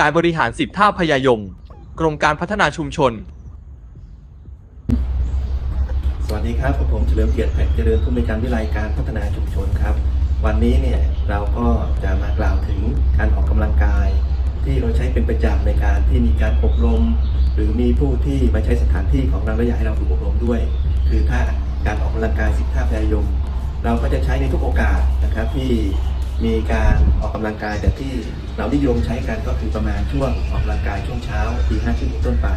การบริหารสิบท่าพยายมกรมการพัฒนาชุมชน สวัสดีครับกับผมเฉลิมเกียรติแผ่นเจริญผู้อำนวยการวิไลการพัฒนาชุมชนครับ วันนี้เนี่ยเราก็จะมากล่าวถึงการออกกำลังกาย ที่เราใช้เป็นประจำในการที่มีการอบรม หรือมีผู้ที่มาใช้สถานที่ของเราและอยากให้เราถูกอบรมด้วย คือท่าการออกกำลังกายสิบท่าพยายมเราก็จะใช้ในทุกโอกาสนะครับที่ มีการออกกำลังกายแต่ที่เรานิยมใช้กันก็คือประมาณช่วงออกกำลังกายช่วงเช้าตีห้าครึ่งเป็นต้นไป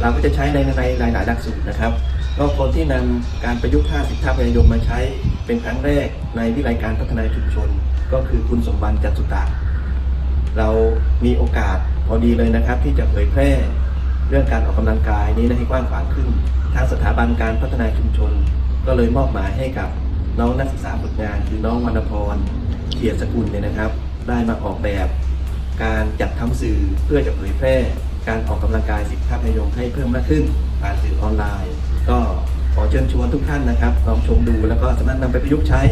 เราก็จะใช้ในในหลายหลายหลักสูตรนะครับก็คนที่นำการประยุกต์ท่าสิทธาพยายมมาใช้เป็นครั้งแรกในวิไลการพัฒนาชุมชน ก็คือคุณสมบัติจันทร์สุตะเรามีโอกาสพอดีเลยนะครับ ที่จะเผยแพร่เรื่องการออกกำลังกายนี้ให้กว้างขวางขึ้นทางสถาบันการพัฒนาชุมชน ก็เลยมอบหมายให้กับน้องนักศึกษาฝึกงาน คือน้องวรรณพร เขียรติสกุลเนี่ยนะครับ ได้มาออกแบบการจัดทำสื่อเพื่อจะเผยแพร่ การออกกำลังกายสิทธิภาพพยงให้เพิ่มมากขึ้นผ่านสื่อออนไลน์ ก็ขอเชิญชวนทุกท่านนะครับลองชมดูแล้วก็สามารถนำไปประยุกต์ใช้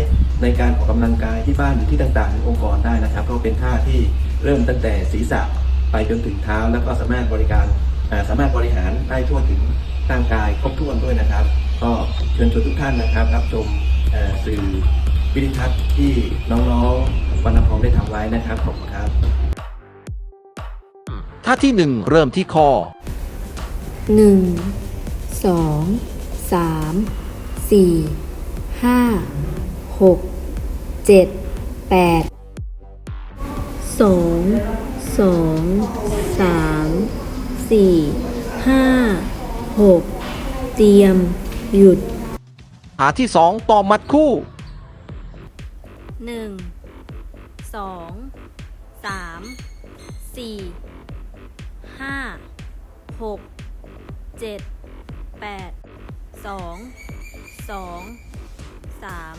ในการออกกำลังกายที่บ้านหรือที่ต่างๆในองค์กรได้นะครับเพราะเป็นท่าที่เริ่มตั้งแต่ศีรษะไปจนถึงเท้า แล้วก็สามารถบริการสามารถบริหารได้ทั่วถึงร่างกายครบถ้วนด้วยนะครับ ก็เชิญชวนทุกท่านนะครับ รับชมสื่อ วิดิทัศน์ที่น้องๆวรรณพงศ์ได้ทำไว้นะครับขอบคุณครับ ท่าที่หนึ่งเริ่มที่คอหนึ่งสองสามสี่ห้าหกเจ็ดแปดสองสองสามสี่ห้าหกเตรียมหยุดท่าที่สองต่อมัดคู่ หนึ่งสองสามสี่ห้าหกเจ็ดแปดสองสองสาม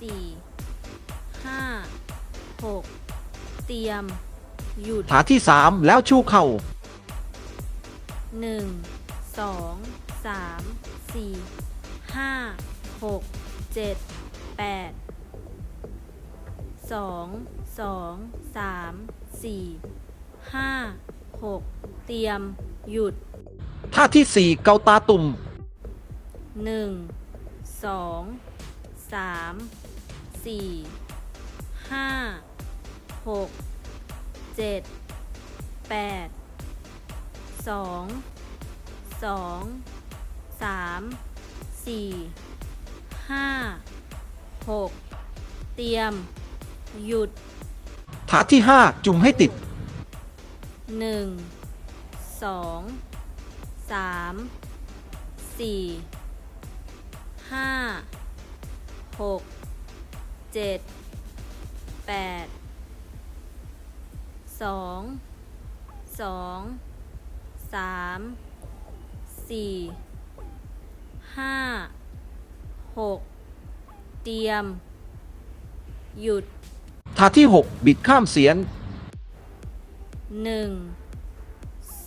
สี่ห้าหกเตรียม หยุดท่าที่สามแล้วชูเข่า หนึ่งสองสามสี่ห้าหกเจ็ดแปด สองสองสามสี่ห้าหกเตรียม หยุดท่าที่สี่เกาตาตุ่มหนึ่งสองสามสี่ห้าหกเจ็ดแปดสองสองสามสี่ห้าหกเตรียม หยุดท่าที่ห้าจุ่มให้ติด หนึ่งสองสามสี่ห้าหกเจ็ดแปดสองสองสามสี่ห้าหกเตรียม หยุด ท่าที่หกบิดข้ามเสียน หนึ่ง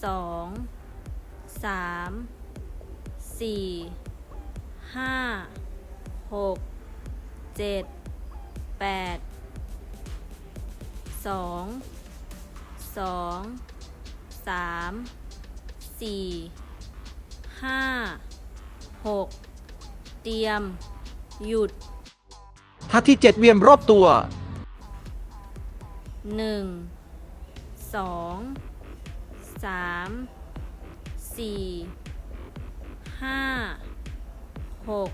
สองสามสี่ห้าหกเจ็ดแปดสองสองสามสี่ห้าหกเตรียม หยุด ท่าที่เจ็ดเวียนรอบตัว หนึ่งสองสามสี่ห้าหก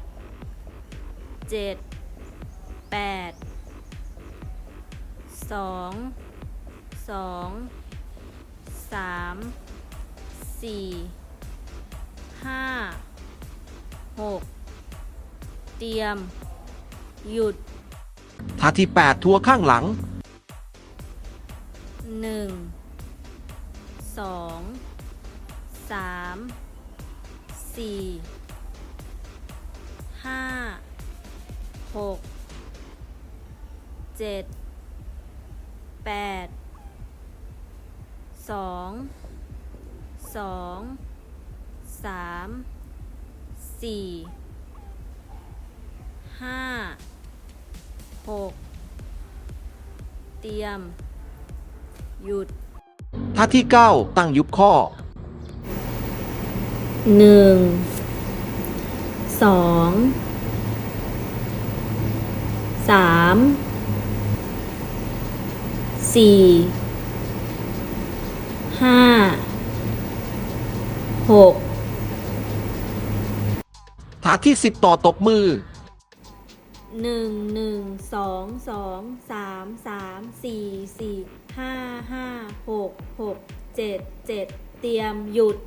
เจ็ดแปดสองสองสามสี่ห้าหกเตรียม หยุด ท่าที่แปดทัวร์ข้างหลัง หนึ่งสองสามสี่ห้าหกเจ็ดแปดสองสองสามสี่ห้าหกเตรียม หยุด ท่าที่ 9 ตั้งยุบข้อ หนึ่ง สอง สาม สี่ ห้า หก ท่าที่ 10 ต่อตบมือ หนึ่งหนึ่งสองสองสามสามสี่สี่ห้าห้าหกหกเจ็ดเจ็ดเตรียมหยุด